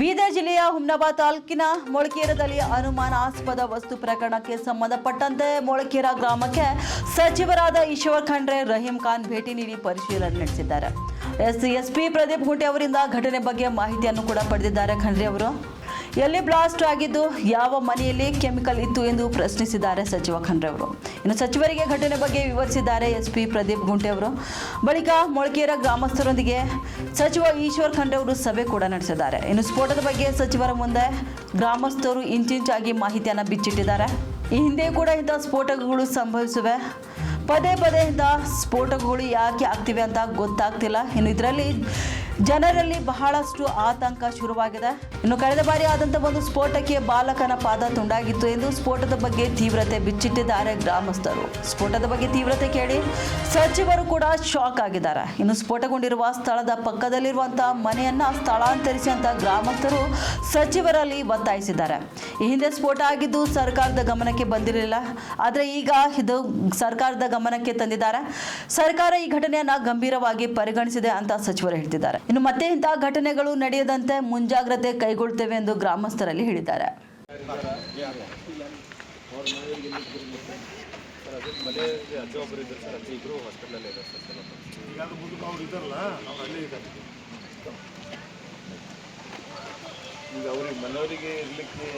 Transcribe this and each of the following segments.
ಬೀದರ್ ಜಿಲ್ಲೆಯ ಹುಮ್ನಾಬಾದ್ ತಾಲೂಕಿನ ಮೊಳಕೇರದಲ್ಲಿ ಅನುಮಾನಾಸ್ಪದ ವಸ್ತು ಪ್ರಕರಣಕ್ಕೆ ಸಂಬಂಧಪಟ್ಟಂತೆ ಮೊಳಕೇರ ಗ್ರಾಮಕ್ಕೆ ಸಚಿವರಾದ ಈಶ್ವರ್ ಖಂಡ್ರೆ, ರಹೀಂ ಖಾನ್ ಭೇಟಿ ನೀಡಿ ಪರಿಶೀಲನೆ ನಡೆಸಿದ್ದಾರೆ. ಎಸ್ ಎಸ್ಪಿ ಪ್ರದೀಪ್ ಗುಂಟೆ ಅವರಿಂದ ಘಟನೆ ಬಗ್ಗೆ ಮಾಹಿತಿಯನ್ನು ಕೂಡ ಪಡೆದಿದ್ದಾರೆ ಖಂಡ್ರೆ ಅವರು. ಎಲ್ಲಿ ಬ್ಲಾಸ್ಟ್ ಆಗಿದ್ದು, ಯಾವ ಮನೆಯಲ್ಲಿ ಕೆಮಿಕಲ್ ಇತ್ತು ಎಂದು ಪ್ರಶ್ನಿಸಿದ್ದಾರೆ ಸಚಿವ ಖಂಡ್ರೆ ಅವರು ಇನ್ನು ಸಚಿವರಿಗೆ ಘಟನೆ ಬಗ್ಗೆ ವಿವರಿಸಿದ್ದಾರೆ ಎಸ್ಪಿ ಪ್ರದೀಪ್ ಗುಂಟೆ ಅವರು ಬಳಿಕ ಮೊಳಕೇರ ಗ್ರಾಮಸ್ಥರೊಂದಿಗೆ ಸಚಿವ ಈಶ್ವರ್ ಖಂಡ್ರೆ ಅವರು ಸಭೆ ಕೂಡ ನಡೆಸಿದ್ದಾರೆ. ಇನ್ನು ಸ್ಫೋಟದ ಬಗ್ಗೆ ಸಚಿವರ ಮುಂದೆ ಗ್ರಾಮಸ್ಥರು ಇಂಚಿಂಚಾಗಿ ಮಾಹಿತಿಯನ್ನು ಬಿಚ್ಚಿಟ್ಟಿದ್ದಾರೆ. ಈ ಹಿಂದೆ ಕೂಡ ಇಂಥ ಸ್ಫೋಟಗಳು ಸಂಭವಿಸಿವೆ. ಪದೇ ಪದೇ ಇಂಥ ಸ್ಫೋಟಗಳು ಯಾಕೆ ಆಗ್ತಿವೆ ಅಂತ ಗೊತ್ತಾಗ್ತಿಲ್ಲ. ಇನ್ನು ಇದರಲ್ಲಿ ಜನರಲ್ಲಿ ಬಹಳಷ್ಟು ಆತಂಕ ಶುರುವಾಗಿದೆ. ಇನ್ನು ಕಳೆದ ಬಾರಿ ಆದಂಥ ಒಂದು ಸ್ಫೋಟಕ್ಕೆ ಬಾಲಕನ ಪಾದ ತುಂಡಾಗಿತ್ತು ಎಂದು ಸ್ಫೋಟದ ಬಗ್ಗೆ ತೀವ್ರತೆ ಬಿಚ್ಚಿಟ್ಟಿದ್ದಾರೆ ಗ್ರಾಮಸ್ಥರು. ಸ್ಫೋಟದ ಬಗ್ಗೆ ತೀವ್ರತೆ ಕೇಳಿ ಸಚಿವರು ಕೂಡ ಶಾಕ್ ಆಗಿದ್ದಾರೆ. ಇನ್ನು ಸ್ಫೋಟಗೊಂಡಿರುವ ಸ್ಥಳದ ಪಕ್ಕದಲ್ಲಿರುವಂತಹ ಮನೆಯನ್ನ ಸ್ಥಳಾಂತರಿಸಿದಂತಹ ಗ್ರಾಮಸ್ಥರು ಸಚಿವರಲ್ಲಿ ಒತ್ತಾಯಿಸಿದ್ದಾರೆ. ಈ ಹಿಂದೆ ಸ್ಫೋಟ ಆಗಿದ್ದು ಸರ್ಕಾರದ ಗಮನಕ್ಕೆ ಬಂದಿರಲಿಲ್ಲ. ಆದರೆ ಈಗ ಇದು ಸರ್ಕಾರದ ಗಮನಕ್ಕೆ ತಂದಿದ್ದಾರೆ. ಸರ್ಕಾರ ಈ ಘಟನೆಯನ್ನು ಗಂಭೀರವಾಗಿ ಪರಿಗಣಿಸಿದೆ ಅಂತ ಸಚಿವರು ಹೇಳ್ತಿದ್ದಾರೆ. ಇನ್ನು ಮತ್ತೆ ಇಂತಹ ಘಟನೆಗಳು ನಡೆಯದಂತೆ ಮುಂಜಾಗ್ರತೆ ಕೈಗೊಳ್ತೇವೆ ಎಂದು ಗ್ರಾಮಸ್ಥರಲ್ಲಿ ಹೇಳಿದ್ದಾರೆ. ಈಗ ಅವ್ರಿಗೆ ಮನೆಯವರಿಗೆ ಇರ್ಲಿಕ್ಕೆ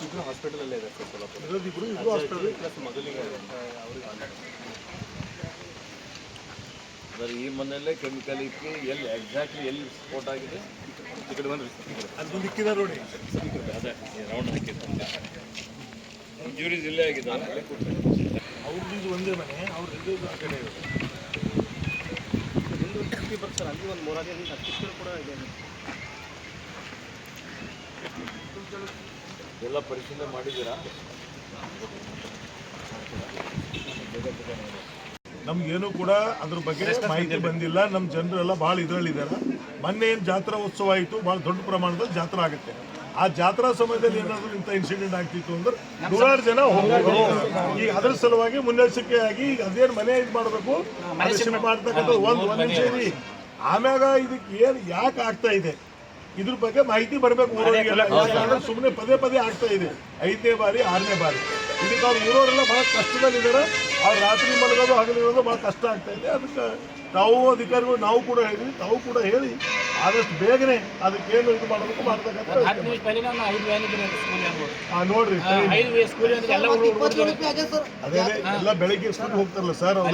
ಇಬ್ರು ಹಾಸ್ಪಿಟಲಲ್ಲೇ ಇದೆ ಸರ್ ಸೊಲಾಪುರ ಇಬ್ಬರು ಇಬ್ರು ಹಾಸ್ಪಿಟಲ್ ಪ್ಲಸ್ ಮೊದಲಿಗೆ ಅವ್ರಿಗೆ ಸರ್ ಈ ಮನೆಯಲ್ಲೇ ಕೆಮಿಕಲ್ ಇಕ್ಕಿ ಎಲ್ಲಿ ಎಕ್ಸಾಕ್ಟ್ಲಿ ಎಲ್ಲಿ ಸ್ಪೋರ್ಟ್ ಆಗಿದೆ? ಈ ಕಡೆ ಬಂದ್ರಿ ಅದು ಮುಂದೆ ಇಕ್ಕಿದ್ದಾರೆ ನೋಡಿ. ಅದೇ ರೌಂಡ್ ಹಾಕಿತ್ತು ಜೂರಿ ಜಿಲ್ಲೆ ಆಗಿದೆ. ಅವ್ರದ್ದು ಇದು ಒಂದೇ ಮನೆ ಅವ್ರ ಆಕಡೆ ಆ ಕಡೆ ಇರೋದು. ಸರ್ ಅಲ್ಲಿ ಒಂದು ಮೂರಾರು ಹತ್ತು ಕೂಡ ಇದೆ. ಎಲ್ಲ ಪರಿಶೀಲನೆ ಮಾಡಿದ್ದೀರಾ? ನಮ್ಗೇನು ಕೂಡ ಅದ್ರ ಬಗ್ಗೆ ಮಾಹಿತಿ ಬಂದಿಲ್ಲ. ನಮ್ಮ ಜನರೆಲ್ಲ ಭಾಳ ಇದರಲ್ಲಿದ್ದಾರೆ. ಮೊನ್ನೆ ಏನು ಜಾತ್ರಾ ಉತ್ಸವ ಆಯಿತು ಭಾಳ ದೊಡ್ಡ ಪ್ರಮಾಣದಲ್ಲಿ ಜಾತ್ರಾ ಆಗುತ್ತೆ. ಆ ಜಾತ್ರಾ ಸಮಯದಲ್ಲಿ ಏನಾದರೂ ಇಂಥ ಇನ್ಸಿಡೆಂಟ್ ಆಗ್ತಿತ್ತು ಅಂದ್ರೆ ನೂರಾರು ಜನ ಹೋಗ್ಬೋದು. ಈಗ ಅದ್ರ ಸಲುವಾಗಿ ಮುನ್ನೆಚ್ಚರಿಕೆಯಾಗಿ ಆಗಿ ಅದೇನು ಮನೆ ಇದು ಮಾಡಬೇಕು? ಮಾಡ್ತಕ್ಕಂಥ ಒಂದು ಒಂದು ನಿಮಿಷ ಆಮ್ಯಾಗ ಇದಕ್ಕೆ ಏನು ಯಾಕೆ ಆಗ್ತಾ ಇದೆ? ಇದ್ರ ಬಗ್ಗೆ ಮಾಹಿತಿ ಬರಬೇಕು ಸುಮ್ಮನೆ ಪದೇ ಪದೇ ಆಗ್ತಾ ಇದೆ. ಐದನೇ ಬಾರಿ ಆರನೇ ಬಾರಿ. ಇದಕ್ಕೆ ಅವ್ರು ಊರವರೆಲ್ಲ ಬಹಳ ಕಷ್ಟದಲ್ಲಿದ್ದಾರೆ. ಅವ್ರು ರಾತ್ರಿ ಮಲಗೋದು ಹಗಲಿರೋದು ಬಹಳ ಕಷ್ಟ ಆಗ್ತಾ ಇದೆ. ಅದಕ್ಕೆ ತಾವು ಅಧಿಕಾರಿಗಳು ನಾವು ಕೂಡ ಹೇಳಿದ್ವಿ. ತಾವು ಕೂಡ ಹೇಳಿ ಆದಷ್ಟು ಬೇಗನೆ ಅದಕ್ಕೆ ಏನು ಇದು ಮಾಡಬೇಕು ಮಾಡ್ತಕ್ಕಂಥ ನೋಡ್ರಿ ಅದೇ ಎಲ್ಲ ಬೆಳಿಗ್ಗೆ ಸ್ಕೂಲ್ ಹೋಗ್ತಾರಲ್ಲ ಸರ್ ಅವ್ರ.